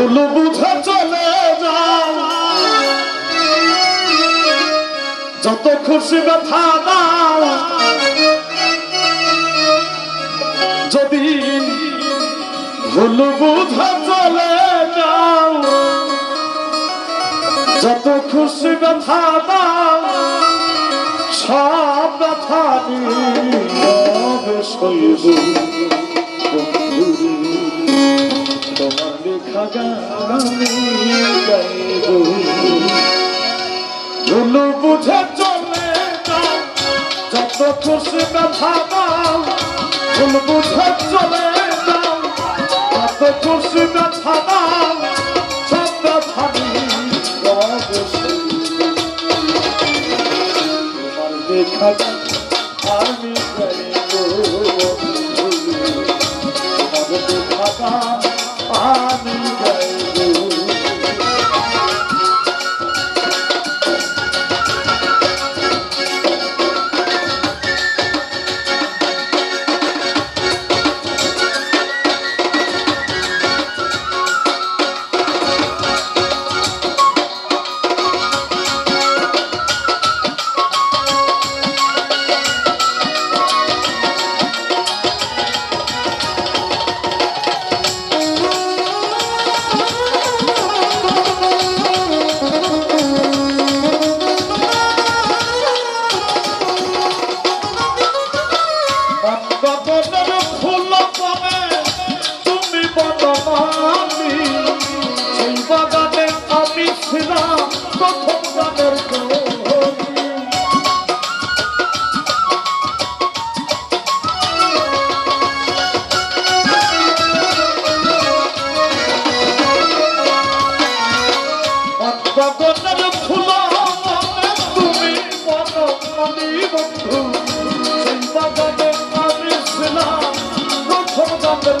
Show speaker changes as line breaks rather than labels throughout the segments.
ভুল বুঝে চলে যাও। যত খুশি ব্যথা দাও। যদি ভুল বুঝে চলে যাও, যত খুশি ব্যথা দাও, সব ব্যথা নিয়ে সইব যত খুশি ব্যথা ভুল বুঝে চলে যাও। যত খুশি ব্যথা দাও সব ব্যথা তোমার আমি আমি বাগানে আমি ছিলাম প্রথম গানের কলি। গগনের ফুল তুমি বন্ধু সেই বাগানে আমি ছিলাম প্রথম গানের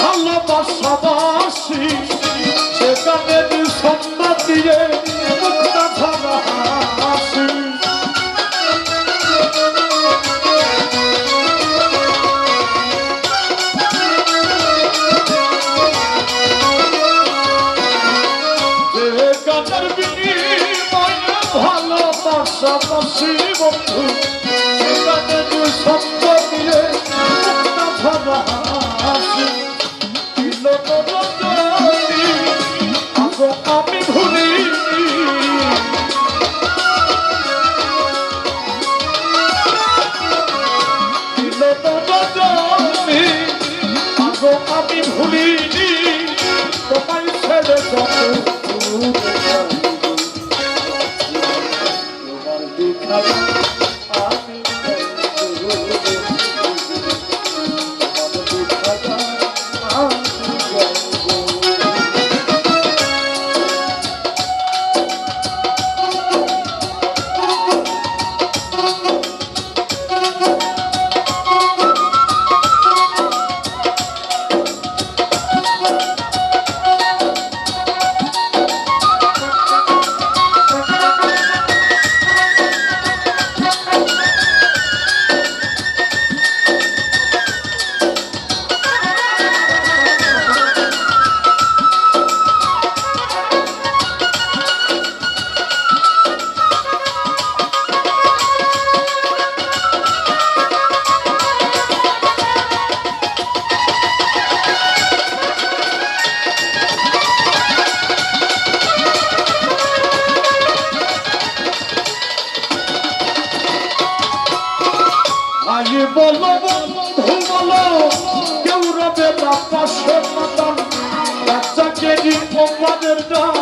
ভালোবাসাবাসি সে কাজের সম্মান দিয়ে মুক্তা ধরা কাজের ভালোবাসাবাসি বন্ধু সে কাজের দিয়ে আমি ভুলিনি তোমায় ছেড়ে যত কেউ রবে বাপ্পা সন্তান বাচ্চাকে দিন ভগবানের দাম।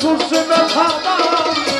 খুশি না থাকা